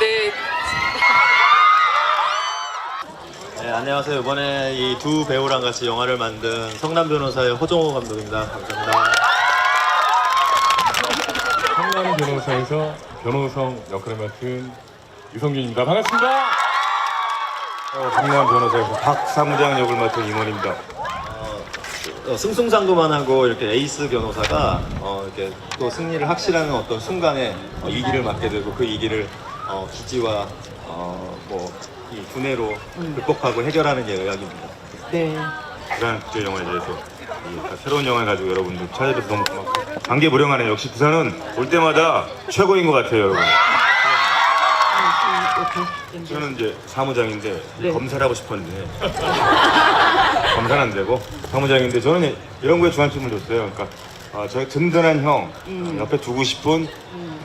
네, 네, 안녕하세요. 이번에 이 두 배우랑 같이 영화를 만든 성남 변호사의 호정호 감독입니다. 감사합니다. 성남 변호사에서 변호성 역할을 맡은 유성균입니다. 반갑습니다. 어, 성남 변호사에서 박 사무장 역을 맡은 임원입니다. 어, 승승장구만 하고 이렇게 에이스 변호사가 어, 이렇게 또 승리를 확실하는 어떤 순간에 어, 위기를 맞게 되고 그 위기를 어, 기지와 어, 뭐이 두뇌로 극복하고 해결하는 이야기입니다. 네. 부산 국제 영화에 대해서 이 새로운 영화를 가지고 여러분들 찾아줘서 너무 고맙고 관계 무량하네. 역시 부산은 올 때마다 최고인 것 같아요, 여러분. 저는 이제 사무장인데 네. 검사를 하고 싶었는데 검사는 안 되고 사무장인데 저는 이런 거에 주안점을 줬어요. 그러니까 아, 저희 든든한 형 옆에 두고 싶은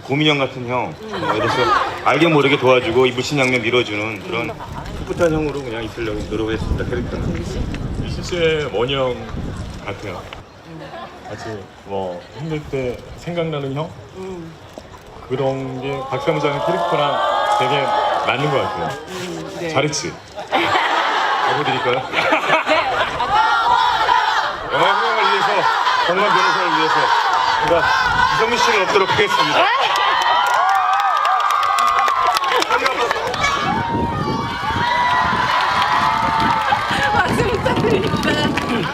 고민형 같은 형 어, 이래서 알게 모르게 도와주고 이 물심양면 밀어주는 그런 풋풋한 형으로 그냥 있으려고 노력했습니다 캐릭터는. 실제 원형 같아요. 같이 뭐 힘들 때 생각나는 형 그런 게 박사무장 캐릭터랑 되게 맞는 것 같아요. 네. 잘했지. 해보드릴까요? 영화 흥행을 위해서 정말 변호사를 위해서 제가 이성민 씨를 얻도록 하겠습니다. 박수 부탁드립니다.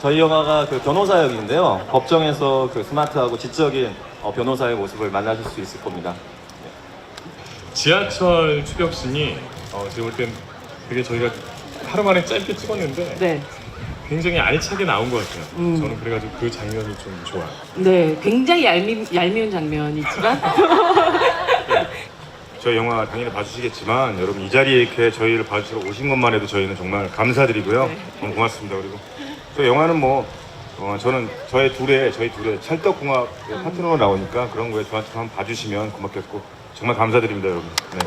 저희 영화가 그 변호사 역인데요. 법정에서 그 스마트하고 지적인 어, 변호사의 모습을 만나실 수 있을 겁니다. 지하철 추격신이 어, 제가 볼땐 되게 저희가 하루 만에 짧게 찍었는데 네. 굉장히 알차게 나온 것 같아요. 저는 그래가지고 그 장면이 좀 좋아요. 네, 굉장히 얄미, 얄미운 장면이지만 저희 영화 당연히 봐주시겠지만 여러분 이 자리에 이렇게 저희를 봐주시러 오신 것만 해도 저희는 정말 감사드리고요. 너무 고맙습니다. 그리고 또 영화는 뭐 어, 저는 저희 둘의 저희 둘의 찰떡궁합 파트너로 나오니까 그런 거에 저한테 한번 봐주시면 고맙겠고 정말 감사드립니다, 여러분. 네.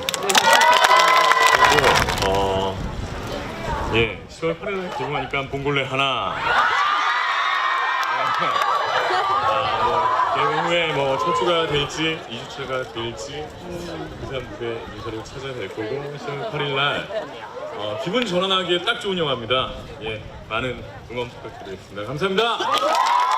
어, 예, 10월 8일에 개봉하니까 봉골레 하나. 아, 뭐, 개봉 후에 뭐 첫 주가 될지, 2주차가 될지, 부산 무대 유서를 찾아뵐 거고, 10월 8일 날, 어, 기분 전환하기에 딱 좋은 영화입니다. 예, 많은 응원 부탁드리겠습니다. 감사합니다.